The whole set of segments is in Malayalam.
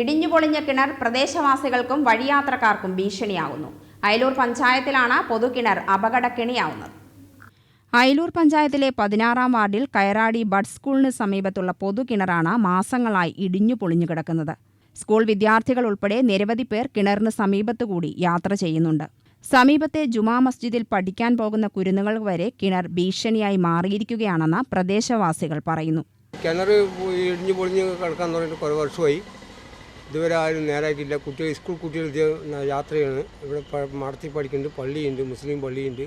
ഇടിഞ്ഞുപൊളിഞ്ഞ കിണർ പ്രദേശവാസികൾക്കും വഴിയാത്രക്കാർക്കും ഭീഷണിയാകുന്നു അയലൂർ പഞ്ചായത്തിലാണ് പൊതുകിണർ അപകടക്കിണിയാവുന്നത്. അയലൂർ പഞ്ചായത്തിലെ പതിനാറാം വാർഡിൽ കയറാടി ബഡ് സ്കൂളിന് സമീപത്തുള്ള പൊതുകിണറാണ് മാസങ്ങളായി ഇടിഞ്ഞു പൊളിഞ്ഞു കിടക്കുന്നത്. സ്കൂൾ വിദ്യാർത്ഥികൾ ഉൾപ്പെടെ നിരവധി പേർ കിണറിന് സമീപത്തുകൂടി യാത്ര ചെയ്യുന്നുണ്ട്. സമീപത്തെ ജുമാ മസ്ജിദിൽ പഠിക്കാൻ പോകുന്ന കുരുന്നുകൾ വരെ കിണർ ഭീഷണിയായി മാറിയിരിക്കുകയാണെന്ന് പ്രദേശവാസികൾ പറയുന്നു. കിണർ ഇടിഞ്ഞു പൊളിഞ്ഞ് കിടക്കാൻ തുടങ്ങിയിട്ട് കുറേ വർഷമായി. ഇതുവരെ ആരും നേരാക്കിയില്ല കുട്ടികൾ സ്കൂൾ കുട്ടികൾ യാത്രയാണ്. ഇവിടെ മടത്തി പഠിക്കുന്നുണ്ട്. പള്ളിയുണ്ട് മുസ്ലിം പള്ളിയുണ്ട്.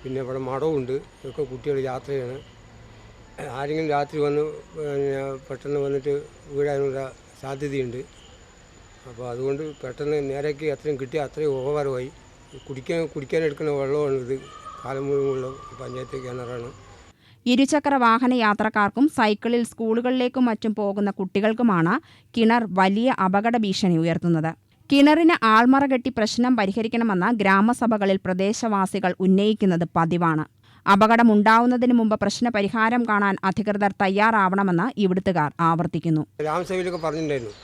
പിന്നെ ഇവിടെ മഠവുമുണ്ട് ഇതൊക്കെ കുട്ടികൾ യാത്രയാണ്. ആരെങ്കിലും രാത്രി വന്ന് പെട്ടെന്ന് വന്നിട്ട് വീഴാനുള്ള സാധ്യതയുണ്ട്. അപ്പോൾ അതുകൊണ്ട് പെട്ടെന്ന് നേരേക്ക് അത്രയും കിട്ടി അത്രയും ഉപകാരമായി. കുടിക്കാൻ കുടിക്കാൻ എടുക്കുന്ന മുഴുവൻ കാലം മുഴുവനുള്ള പഞ്ചായത്ത് കിണറാണ്. ഇരുചക്ര വാഹന യാത്രക്കാർക്കും സൈക്കിളിൽ സ്കൂളുകളിലേക്കും മറ്റും പോകുന്ന കുട്ടികൾക്കുമാണ് കിണർ വലിയ അപകട ഭീഷണി ഉയർത്തുന്നത്. കിണറിന് ആൾമറ കെട്ടി പ്രശ്നം പരിഹരിക്കണമെന്ന് ഗ്രാമസഭകളിൽ പ്രദേശവാസികൾ ഉന്നയിക്കുന്നത് പതിവാണ്. അപകടമുണ്ടാവുന്നതിന് മുമ്പ് പ്രശ്ന പരിഹാരം കാണാൻ അധികൃതർ തയ്യാറാവണമെന്ന് ഇവിടുത്തുകാർ ആവർത്തിക്കുന്നു. രാമസഭയിലൊക്കെ പറഞ്ഞിട്ടുണ്ടായിരുന്നു.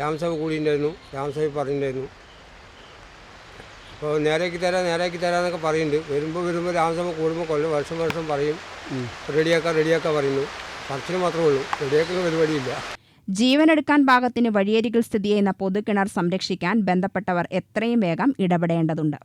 രാമസഭ കൂടിയിട്ടുണ്ടായിരുന്നു. രാമസഭയിൽ പറഞ്ഞിട്ടുണ്ടായിരുന്നു. അപ്പോൾ നേരേക്ക് തരാം നേരേക്ക് തരാമെന്നൊക്കെ പറയുന്നുണ്ട്. വരുമ്പോൾ വരുമ്പോൾ രാമസമ കൂടുമ്പോൾ കൊല്ലം വർഷം വർഷം പറയും. റെഡിയാക്കാം റെഡിയാക്കാൻ പറയുന്നു. പറച്ചിന് മാത്രമേ ഉള്ളൂ. റെഡിയാക്കുന്ന പരിപാടിയില്ല. ജീവനെടുക്കാൻ പാകത്തിന് വഴിയരികിൽ സ്ഥിതി ചെയ്യുന്ന പൊതുകിണർ സംരക്ഷിക്കാൻ ബന്ധപ്പെട്ടവർ എത്രയും വേഗം ഇടപെടേണ്ടതുണ്ട്.